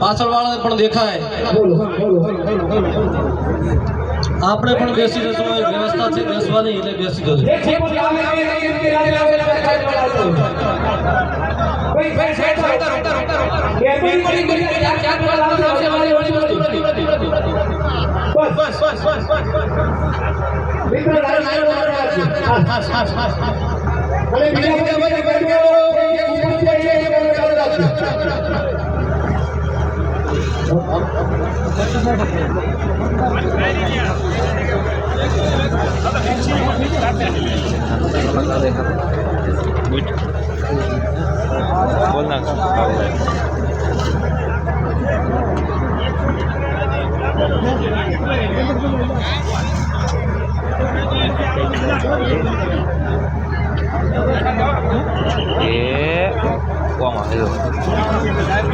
પાછળ વાળા પણ દેખાય આપણે પણ બેસી જશું વ્યવસ્થા છે બેસવાની એટલે બેસી જશું એ કોમ આવ્યો પૂછી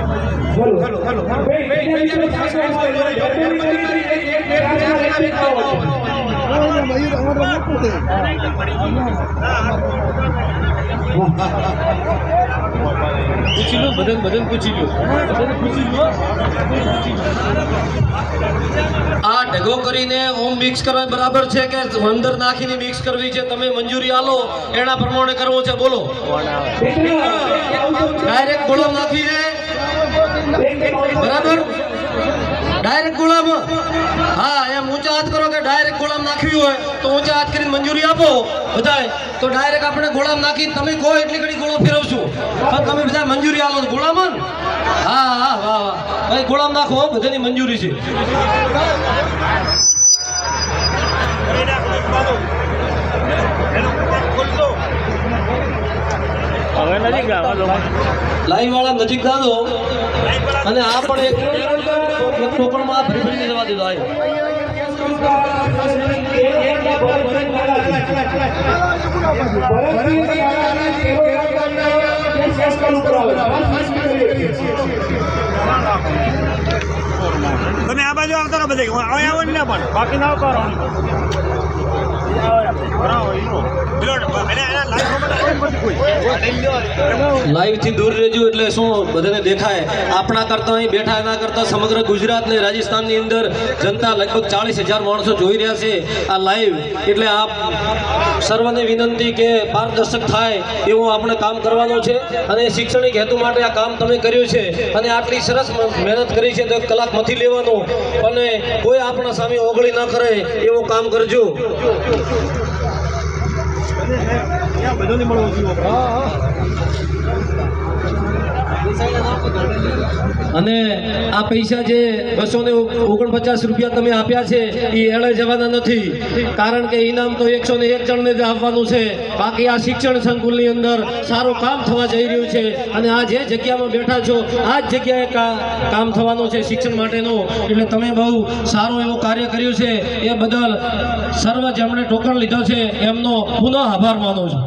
લો બધાને બધાને પૂછી લો બધાને પૂછી લો પૂછી લો. આ ઢગો કરીને ઓમ મિક્સ કરવા બરાબર છે કે અંદર નાખીને મિક્સ કરવી છે તમે મંજૂરી આલો એના પ્રમાણે કરવું છે બોલો ડાયરેક્ટ બોલો નાખી છે બરાબર? ડાયરેક્ટ ગુલામ. હા, એમ ઊંચા હાથ કરો કે ડાયરેક્ટ ગોળામ નાખવી હોય, તો ઊંચા હાથ કરીને મંજૂરી આપો બધાય. તો ડાયરેક્ટ આપણે ગોળામ નાખી તમે કહો એટલી ઘડી ગોળો ફેરવશું. પણ તમે બધા મંજૂરી આલો ગુલામ? હા હા, વાહ વાહ. ભાઈ ગોળામ નાખો બધાની મંજૂરી છે. હવે નજીક લાઈવ વાળા નજીક દાદો અને આ પણ એક ટોકણમાં ભરી ભરીને જવા દીધો તમે આ બાજુ આવતા રહો બધે. હવે આવો ને પણ. બાકી ના કરો લાઈવથી દૂર રહેજો એટલે શું બધાને દેખાય? આપણા કરતા અહીં બેઠા, એના કરતા સમગ્ર ગુજરાત ને રાજસ્થાનની અંદર જનતા લગભગ ચાળીસ હજાર માણસો જોઈ રહ્યા છે આ લાઈવ. એટલે આપ સર્વને વિનંતી કે પારદર્શક થાય એવું આપણે કામ કરવાનું છે અને શૈક્ષણિક હેતુ માટે આ કામ તમે કર્યું છે અને આટલી સરસ મહેનત કરી છે તો કલાક નથી લેવાનું. અને કોઈ આપણા સામે ઓગળી ન કરે એવું કામ કરજો. ત્યાં બધો નહીં મળવો જોઈએ. હા હા. અને આ પૈસા જે બસો ને ઓગણપચાસ રૂપિયા તમે આપ્યા છે, એ એળે જવાના નથી. કારણ કે ઇનામ તો એકસો ને એક જણને જ આપવાનું છે. બાકી આ શિક્ષણ સંકુલની અંદર સારું કામ થવા જઈ રહ્યું છે. અને આ જે જગ્યામાં બેઠા છો, આ જ જગ્યાએ કામ થવાનું છે શિક્ષણ માટેનું. એટલે તમે બહુ સારું એવું કાર્ય કર્યું છે. એ બદલ સર્વ જેમણે ટોકન લીધો છે, એમનો પુનઃ આભાર માનું છું.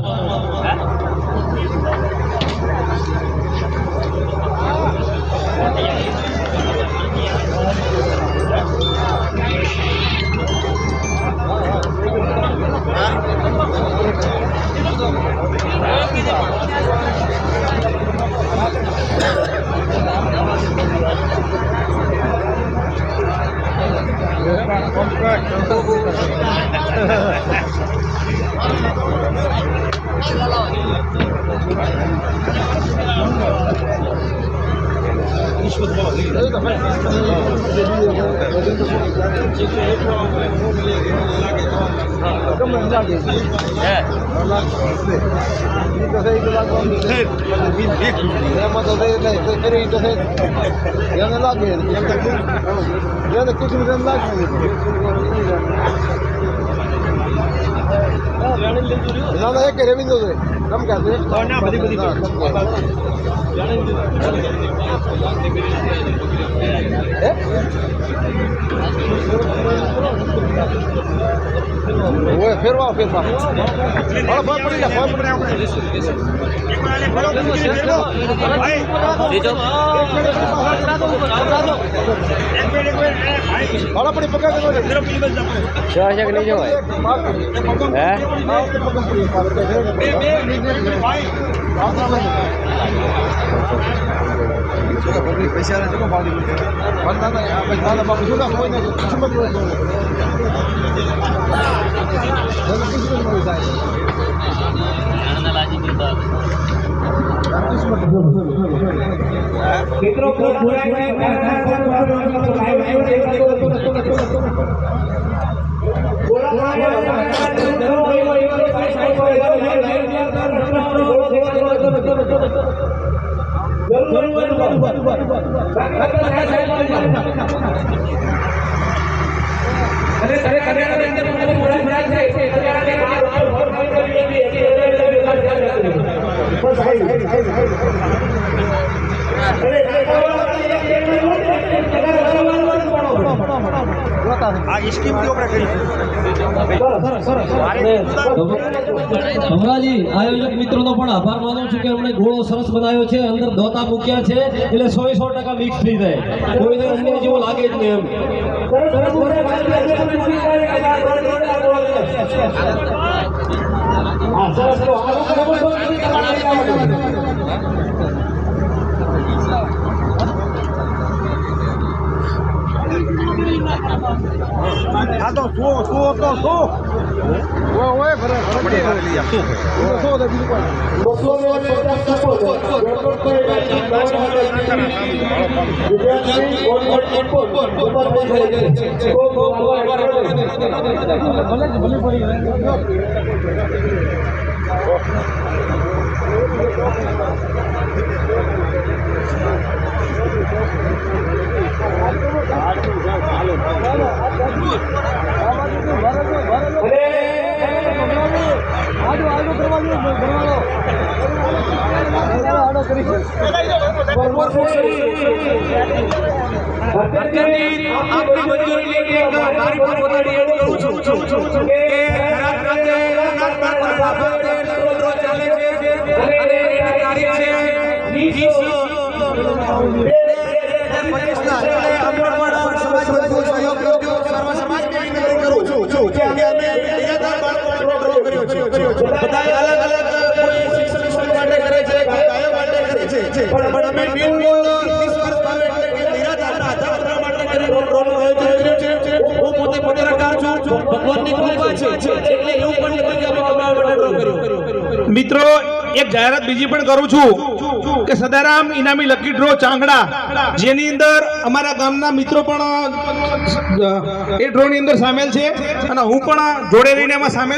લાગે લાગે ના બધી બધી ફેરવા ફેરવા. ફળ પડી જાય ફળ પડી ફળ પડી પકડ છ છે કે નહીં જવાય હે હે શું પબ્લિક શું પછી દાદા બાપુ શું કામ કોઈને કિસ્મત હોય તો કિસ્મત મળી જાય આ સ્કીમથી પ્રકાર અને ભમરાજી, આયોજક મિત્રોનો પણ આભાર માનું છું કે અમને ઘોડો સરસ બનાવ્યો છે, અંદર દોતા મૂક્યા છે, એટલે સો સો ટકા મિક્સ થઈ જાય. કોઈ અન્ય જેવો લાગે જ નહીં એમ. આ તો શું શું તો શું ઓય ઓય ઘરે ઘરે પડી ઘરે લઈ આવ શું શું તો બીજું કોઈ આપની મંજૂરી લઈને એક મારી પણ પોતાની એડ કરું છું કે ખરાબ રાતે ચાલે છે અને એની તારીખ છે વીસ મિત્રો, એક જાહેરાત બીજી પણ કરું છું કે સદારામ ઇનામી લકી ડ્રો ચાંગડા, જેની અંદર અમારા ગામના મિત્રો પણ એ એ ડ્રોની અંદર સામેલ છે અને હું પણ જોડે રહીને એમાં સામેલ